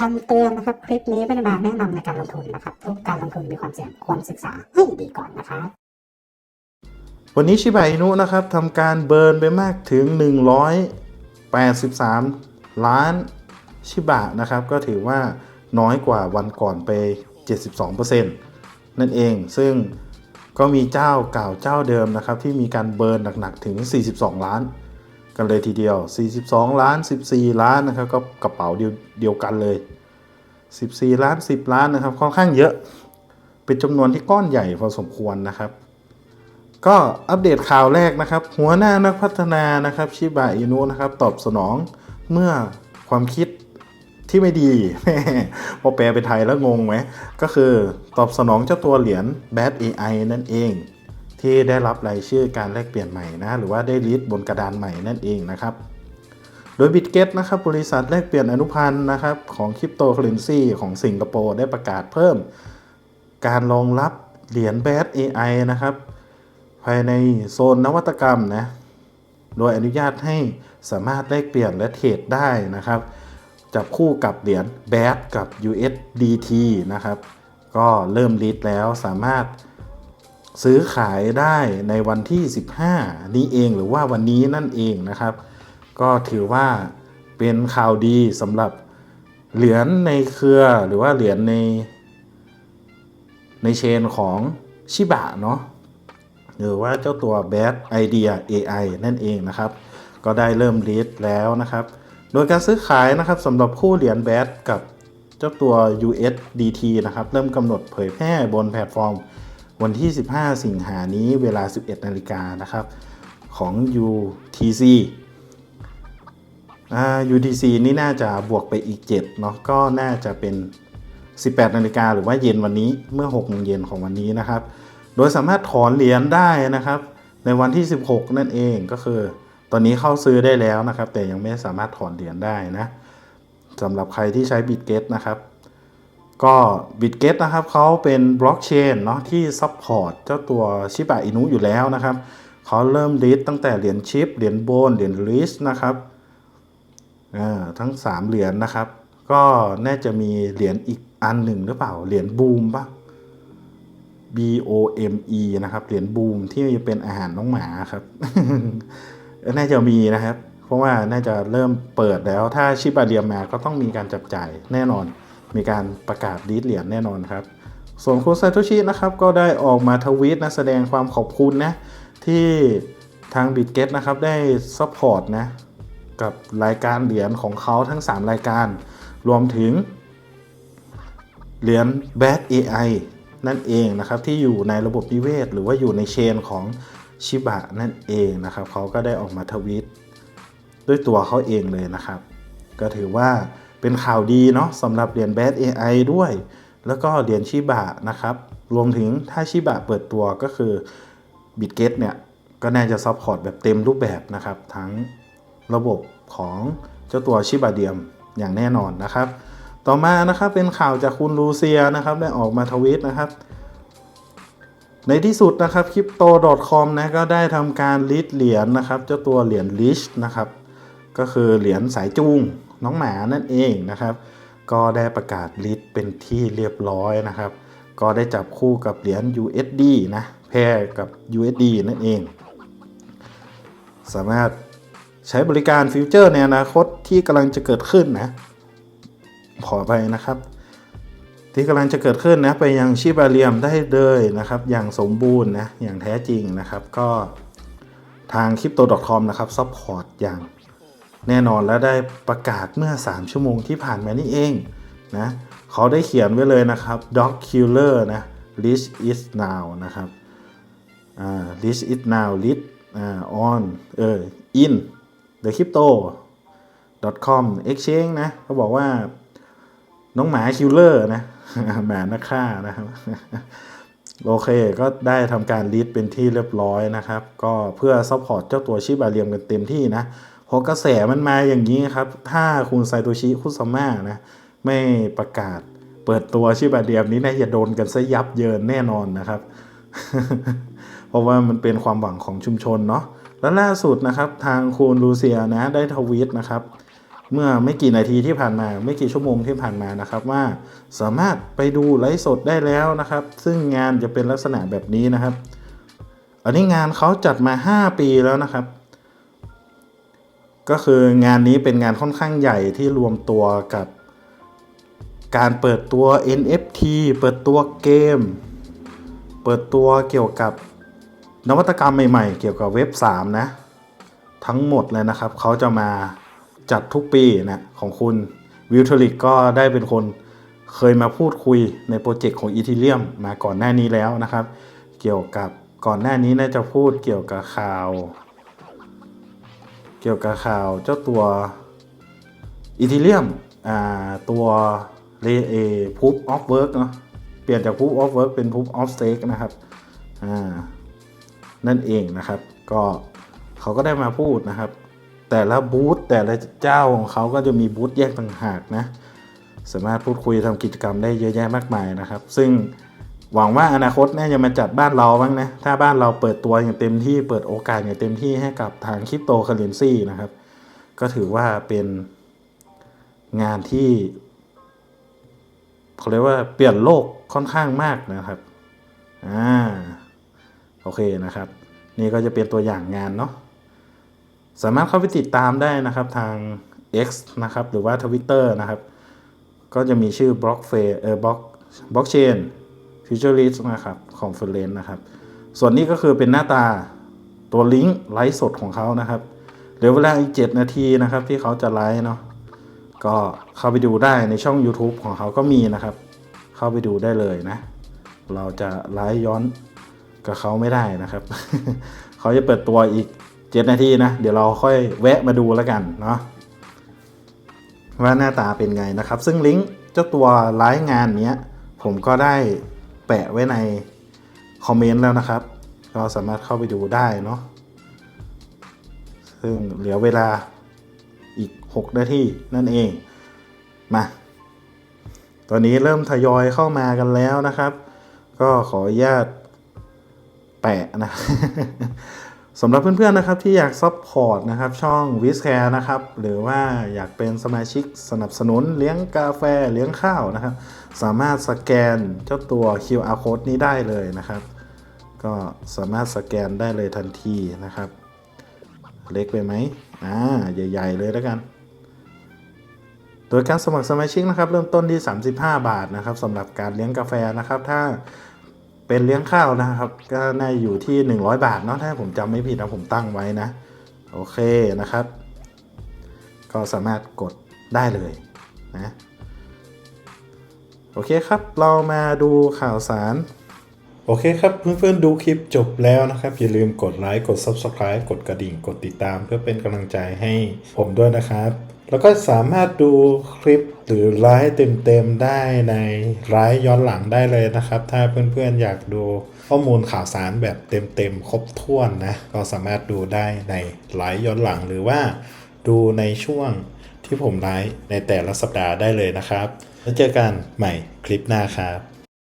คำเตือนนะครับ คลิปนี้ไม่ได้มาแนะนำในการลงทุนนะครับ ทุกการลงทุนมีความเสี่ยงควรศึกษาให้ดีก่อนนะครับวันนี้ชิบะอินุนะครับทำการเบิร์นไปมากถึง 183 ล้านชิบะนะครับ ก็ถือว่าน้อยกว่าวันก่อนไป 72%นั่นเอง ซึ่งก็มีเจ้าเก่าเจ้าเดิมนะครับ ที่มีการเบิร์นหนักๆถึง 42 ล้าน กันเลยทีเดียว 42 ล้าน 14 ล้านนะครับ ก็กระเป๋าเดียวเดียวกันเลย 14 ล้าน 10 ล้านนะครับ ค่อนข้างเยอะ เป็นจำนวนที่ก้อนใหญ่พอสมควรนะครับ ก็อัปเดตข่าวแรกนะครับ หัวหน้านักพัฒนานะครับชิบะอินุนะครับตอบสนองเมื่อความคิดที่ไม่ดีพอแปลเป็นไทยแล้วงงไหม ก็คือตอบสนองเจ้าตัวเหรียญ Bad AI นั่นเอง ที่ได้รับรายชื่อการแลกเปลี่ยนใหม่นะหรือว่าได้ลิสต์บนกระดานใหม่นั่นเองนะครับ โดย Bitget นะครับบริษัทแลกเปลี่ยนอนุพันธ์นะครับของคริปโตเคอเรนซีของสิงคโปร์ได้ประกาศเพิ่ม การรองรับเหรียญ Bad AI นะครับ ภายในโซนนวัตกรรมนะโดยอนุญาตให้สามารถแลกเปลี่ยนและเทรดได้นะครับจับคู่กับเหรียญ BAT กับ USDT นะครับ ก็เริ่มลิสต์แล้วสามารถ ซื้อขายได้ในวันที่ 15 นี้เองหรือว่าวันนี้นั่นเองนะครับ ก็ถือว่าเป็นข่าวดีสำหรับเหรียญในเครือหรือว่าเหรียญใน ในเชนของชิบะเนาะหรือว่าเจ้าตัว Bad Idea AI นั่นเองนะครับ ก็ได้เริ่มลิสต์แล้วนะครับ โดยการซื้อขายนะครับสำหรับคู่เหรียญ Bad กับเจ้าตัว USDT นะครับ เริ่มกำหนดเผยแพร่บนแพลตฟอร์ม วันที่ 15 สิงหานี้เวลา 11 นาฬิกานะครับ ของ UTC อ UTC นี่น่าจะบวกไปอีก7เนาะก็น่าจะเป็น 18 นาฬิกาหรือว่าเย็นวันนี้เมื่อ6โมงเย็นของวันนี้นะครับ โดยสามารถถอนเหรียญได้นะครับ ในวันที่ 16 นั่นเองก็คือ ตอนนี้เข้าซื้อได้แล้วนะครับ แต่ยังไม่สามารถถอนเหรียญได้นะสำหรับใครที่ใช้ Bitget นะครับ ก็ Bitget นะครับเขาเป็นบล็อกเชนเนาะที่ซัพพอร์ตเจ้าตัวชิบะอินุอยู่แล้วนะครับเขาเริ่มลิสตั้งแต่เหรียญชิปเหรียญโบนเหรียญลิสนะครับทั้ง 3 เหรียญนะครับ ก็น่าจะมีเหรียญอีกอันหนึ่งหรือเปล่า เหรียญบูมปะ B O M E นะครับ เหรียญบูมที่เป็นอาหารน้องหมาครับ น่าจะมีนะครับ เพราะว่าน่าจะเริ่มเปิดแล้ว ถ้าชิบาเรียมมาก็ต้องมีการจับจ่ายแน่นอน มีการประกาศดีดเหรียญแน่นอนครับ ส่วนคุณซาโตชินะครับก็ได้ออกมาทวีตนะแสดงความขอบคุณนะที่ทาง Bitget นะครับได้ซัพพอร์ตนะกับรายการเหรียญของเขาทั้ง 3 รายการ รวมถึงเหรียญ Bad AI นั่นเองนะครับที่อยู่ในระบบนิเวศ หรือว่าอยู่ในเชนของชิบะนั่นเองนะครับเขาก็ได้ออกมาทวีตด้วยตัวเขาเองเลยนะครับ ก็ถือว่า เป็นข่าวดีเนาะสำหรับเหรียญ Bad AI ด้วย แล้วก็เหรียญชิบะนะครับ รวมถึงถ้าชิบะเปิดตัวก็คือ Bitget เนี่ย ก็น่าจะซัพพอร์ตแบบเต็มรูปแบบนะครับ ทั้งระบบของเจ้าตัวชิบะเดียมอย่างแน่นอนนะครับ ต่อมานะครับเป็นข่าวจากคุณลูเซียนะครับได้ออกมาทวีตนะครับในที่สุดนะครับ crypto.com นะก็ได้ทำการลิสเหรียญนะครับ เจ้าตัวเหรียญลิชนะครับ ก็คือเหรียญสายจูง น้องหมานั่นเองนะครับ ก็ได้ประกาศลิสต์เป็นที่เรียบร้อยนะครับ ก็ได้จับคู่กับเหรียญ USD นะแพรกับ USD นั่นเอง สามารถใช้บริการฟิวเจอร์ในอนาคตที่กำลังจะเกิดขึ้นนะขอไปนะครับ ที่กำลังจะเกิดขึ้นนะไปยังชิบาเรียมได้เลยนะครับ อย่างสมบูรณ์นะอย่างแท้จริงนะครับ ก็ทาง crypto.com นะครับซัพพอร์ตอย่าง แน่นอนและได้ประกาศเมื่อ 3 ชั่วโมงที่ผ่านมานี่เองนะเขาได้เขียนไว้เลยนะครับ dog killer นะ list is now นะครับอ่า list is now list อ่า on เออ in the crypto com exchange นะเขาบอกว่าน้องหมาคิลเลอร์นะหมานักฆ่านะครับ โอเคก็ได้ทำการลิสต์เป็นที่เรียบร้อยนะครับ ก็เพื่อซัพพอร์ตเจ้าตัวชิบาเรียมกันเต็มที่นะ พราะกระแสมันมาอย่างนี้ครับ ถ้าคุณไซโตชิคุซาม่านะ ไม่ประกาศเปิดตัวชิบาเรียมนี้นะจะโดนกันซะยับเยินแน่นอนนะครับ เพราะว่ามันเป็นความหวังของชุมชนเนาะและล่าสุดนะครับ ทางคุณลูเซียนะได้ทวีตนะครับ เมื่อไม่กี่นาทีที่ผ่านมา ไม่กี่ชั่วโมงที่ผ่านมานะครับว่าสามารถไปดูไลฟ์สดได้แล้วนะครับ ซึ่งงานจะเป็นลักษณะแบบนี้นะครับ อันนี้งานเขาจัดมา 5 ปีแล้วนะครับ ก็คืองานนี้เป็นงานค่อนข้างใหญ่ที่รวมตัวกับการเปิดตัว NFT เปิดตัวเกม เปิดตัวเกี่ยวกับนวัตกรรมใหม่ๆ เกี่ยวกับเว็บ 3 นะ ทั้งหมดเลยนะครับ เขาจะมาจัดทุกปีนะของคุณวิวทลิกก็ได้เป็นคนเคยมาพูดคุยในโปรเจกต์ของอีทีเรียมมาก่อนหน้านี้แล้วนะครับ เกี่ยวกับก่อนหน้านี้น่าจะพูดเกี่ยวกับข่าว เกี่ยวกับข่าวเจ้าตัวอีทีเรียมอ่าตัวเรเอพูฟออฟเวิร์กเนาะเปลี่ยนจากพูฟออฟเวิร์กเป็นพูฟออฟสเต็กนะครับอ่านั่นเองนะครับ ก็เขาก็ได้มาพูดนะครับ แต่ละบูธแต่ละเจ้าของเขาก็จะมีบูธแยกต่างหากนะ สามารถพูดคุยทำกิจกรรมได้เยอะแยะมากมายนะครับ ซึ่ง หวังว่าอนาคตน่าจะมาจัดบ้านเราบ้างนะ ถ้าบ้านเราเปิดตัวอย่างเต็มที่เปิดโอกาสอย่างเต็มที่ให้กับทางคริปโตเคอเรนซีนะครับ ก็ถือว่าเป็นงานที่เขาเรียกว่าเปลี่ยนโลกค่อนข้างมากนะครับ อ่า โอเคนะครับ นี่ก็จะเป็นตัวอย่างงานเนาะ สามารถเข้าไปติดตามได้นะครับทาง X นะครับ หรือว่า Twitter นะครับ ก็จะมีชื่อบล็อกเฟเออบล็อกบล็อกเชน ฟิวเจอริสนะครับของเฟรนนะครับ ส่วนนี้ก็คือเป็นหน้าตาตัวลิงก์ไลฟ์สดของเขานะครับเหลือเวลาอีก 7 นาทีนะครับที่เขาจะไลฟ์เนาะก็เข้าไปดูได้ในช่อง YouTube ของเขาก็มีนะครับ เข้าไปดูได้เลยนะ เราจะไลฟ์ย้อนกับเขาไม่ได้นะครับ เขาจะเปิดตัวอีก 7 นาทีนะ เดี๋ยวเราค่อยแวะมาดูแล้วกันเนาะว่าหน้าตาเป็นไงนะครับ ซึ่งลิงก์เจ้าตัวไลฟ์งานเนี้ย ผมก็ได้ แปะไว้ในคอมเมนต์แล้วนะครับ ก็สามารถเข้าไปดูได้เนาะซึ่งเหลือเวลาอีก 6 นาทีนั่นเอง มา ตอนนี้เริ่มทยอยเข้ามากันแล้วนะครับ ก็ขออนุญาตแปะนะ สำหรับเพื่อนๆนะครับที่อยากซัพพอร์ตนะครับช่องวิสแคร์นะครับหรือว่าอยากเป็นสมาชิกสนับสนุนเลี้ยงกาแฟเลี้ยงข้าวนะครับ สามารถสแกนเจ้าตัว QR code นี้ได้เลยนะครับ ก็สามารถสแกนได้เลยทันทีนะครับ เล็กไปไหมอ่าใหญ่ ๆ เลยแล้วกัน โดยการสมัครสมาชิกนะครับ เริ่มต้นที่ 35 บาทนะครับสำหรับการเลี้ยงกาแฟนะครับ ถ้า เป็นเลี้ยงข้าวนะครับ ก็น่าอยู่ที่ 100 บาทเนาะถ้าผมจำไม่ผิดนะผมตั้งไว้นะ โอเคนะครับ ก็สามารถกดได้เลยนะโอเคครับ เรามาดูข่าวสาร โอเคครับเพื่อนๆดูคลิปจบแล้วนะครับ อย่าลืมกดไลค์กด Subscribe กดกระดิ่ง กดติดตามเพื่อเป็นกำลังใจให้ผมด้วยนะครับ แล้วก็สามารถดูคลิปหรือไลฟ์เต็มๆได้ในไลฟ์ย้อนหลังได้เลยนะครับ ถ้าเพื่อนๆอยากดูข้อมูลข่าวสารแบบเต็มๆ ครบถ้วนนะ ก็สามารถดูได้ในไลฟ์ย้อนหลังหรือว่าดูในช่วงที่ผมไลฟ์ในแต่ละสัปดาห์ได้เลยนะครับ แล้วเจอกันใหม่คลิปหน้าครับ